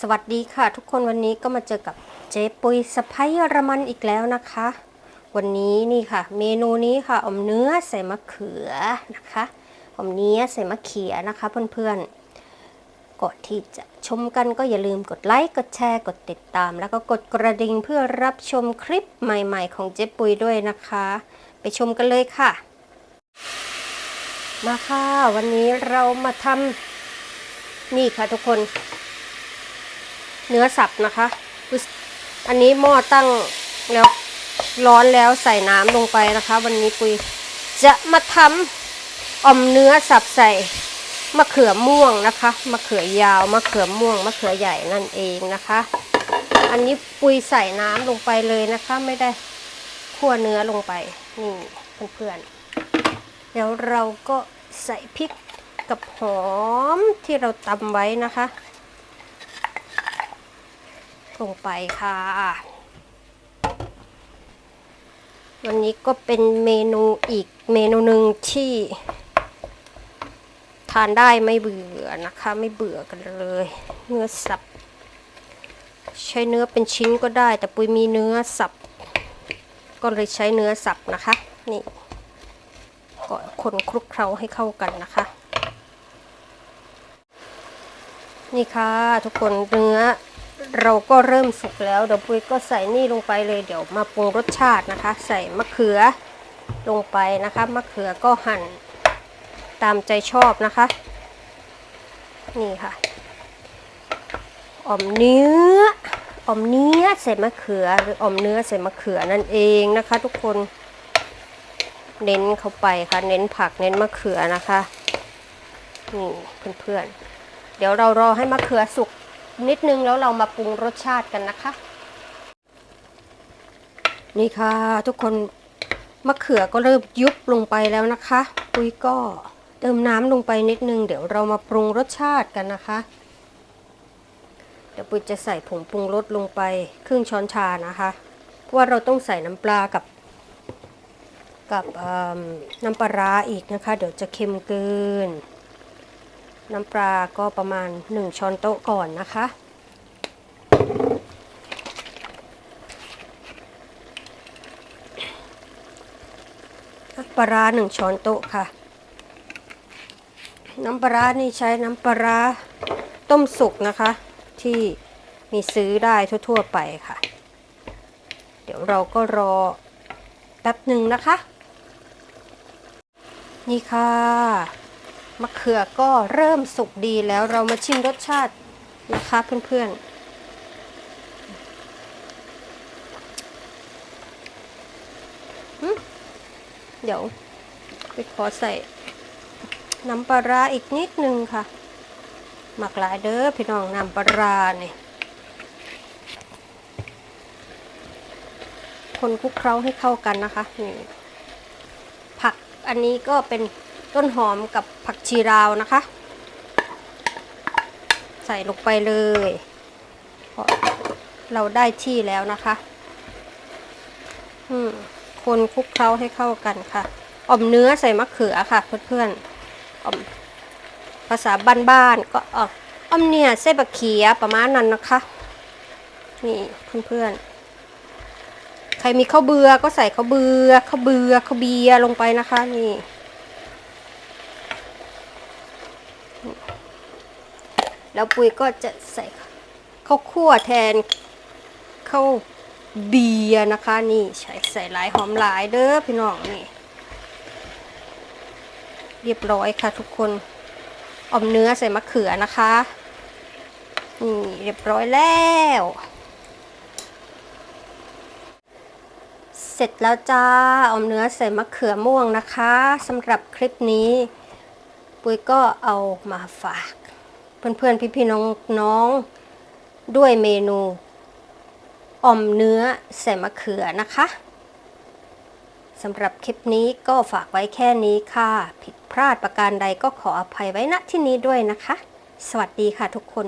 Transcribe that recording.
สวัสดีค่ะทุกคนวันนี้ก็มาเจอกับเจ๊ปุยสะพ้ายเยอรมันอีกแล้วนะคะ วันนี้นี่ค่ะ เมนูนี้ค่ะอมเนื้อใส่มะเขือนะคะอมเนื้อใส่มะเขือนะคะเพื่อนๆก่อนที่จะชมกันก็อย่าลืมกดไลค์กดแชร์กดติดตาม แล้วก็กดกระดิ่งเพื่อรับชมคลิปใหม่ ๆ ของเจ๊ปุยด้วยนะคะ ไปชมกันเลยค่ะ มาค่ะวันนี้เรามาทำนี่ค่ะทุกคน เนื้อสับนะคะ อันนี้หม้อตั้งแล้วร้อนแล้วใส่น้ำลงไปนะคะ วันนี้ปุยจะมาทำออมเนื้อสับใส่มะเขือม่วงนะคะมะเขือยาวมะเขือม่วงมะเขือใหญ่นั่นเองนะคะ อันนี้ปุยใส่น้ำลงไปเลยนะคะ ไม่ได้คั่วเนื้อลงไปนี่เพื่อนๆเดี๋ยวเราก็ใส่พริกกับหอมที่เราตำไว้นะคะ ลงไปค่ะ วันนี้ก็เป็นเมนูอีกเมนูหนึ่งที่ ทานได้ไม่เบื่อนะคะ ไม่เบื่อกันเลย เนื้อสับ ใช้เนื้อเป็นชิ้นก็ได้ แต่ปุยมีเนื้อสับ ก็เลยใช้เนื้อสับนะคะ นี่ก็คนคลุกเคล้าให้เข้ากันนะคะ นี่ค่ะทุกคนเนื้อ เราก็เริ่มสุกแล้ว เดี๋ยวปุ้ยก็ใส่นี่ลงไปเลยเดี๋ยวมาปรุงรสชาตินะคะ ใส่มะเขือลงไปนะคะมะเขือก็หั่นตามใจชอบนะคะ นี่ค่ะออมเนื้อออมเนื้อใส่มะเขือหรือออมเนื้อใส่มะเขือนั่นเองนะคะ ทุกคนเน้นเข้าไปค่ะ เน้นผักเน้นมะเขือนะคะนี่เพื่อนๆเดี๋ยวเรารอให้มะเขือสุก นิดนึงแล้วเรามาปรุงรสชาติกันนะคะ นี่ค่ะทุกคนมะเขือก็เริ่มยุบลงไปแล้วนะคะปุ้ยก็เติมน้ำลงไปนิดนึง เดี๋ยวเรามาปรุงรสชาติกันนะคะ เดี๋ยวปุ้ยจะใส่ผงปรุงรสลงไปครึ่งช้อนชานะคะเพราะว่าเราต้องใส่น้ำปลากับ กับน้ำปลาร้าอีกนะคะ เดี๋ยวจะเค็มเกิน น้ำปลาก็ประมาณ 1 ช้อนโต๊ะก่อนนะคะน้ำปลาร้า1ช้อนโต๊ะค่ะ น้ำปลาร้านี่ใช้น้ำปลาร้าต้มสุกนะคะ ที่มีซื้อได้ทั่ว ๆ ไปค่ะ เดี๋ยวเราก็รอแป๊บหนึ่งนะคะ นี่ค่ะ มะเขือก็เริ่มสุกดีแล้วเรามาชิมรสชาตินะคะเพื่อนๆ เดี๋ยวไปขอใส่น้ำปลาร้าอีกนิดนึงค่ะหมักหลายเด้อพี่น้องน้ำปลาร้าเนี่ยคนคลุกเคล้าให้เข้ากันนะคะนี่ผักอันนี้ก็เป็น ต้นหอมกับผักชีราวนะคะ ใส่ลงไปเลยเพราะเราได้ที่แล้วนะคะคนคลุกเคล้าให้เข้ากันค่ะออมเนื้อใส่มะเขือค่ะ เพื่อนๆอมภาษาบ้านๆก็อออมเนี่ยใส่บะเขียประมาณนั้นนะคะ นี่เพื่อนๆใครมีข้าวเบือก็ใส่ข้าวเบือข้าวเบือข้าวเบียลงไปนะคะ นี่ แล้วปุยก็จะใส่ข้าวคั่วแทนข้าวเบียร์นะคะ นี่ใส่ใส่หลายหอมหลายเด้อพี่น้องนี่ เรียบร้อยค่ะทุกคนอมเนื้อใส่มะเขือนะคะนี่เรียบร้อยแล้ว เสร็จแล้วจ้าอมเนื้อใส่มะเขือม่วงนะคะสำหรับคลิปนี้ ปุยก็เอามาฝาก เพื่อนๆ พี่ๆ น้องๆ ด้วยเมนูอ่อมเนื้อใส่มะเขือนะคะสำหรับคลิปนี้ก็ฝากไว้แค่นี้ค่ะ ผิดพลาดประการใดก็ขออภัยไว้ณที่นี้ด้วยนะคะ สวัสดีค่ะทุกคน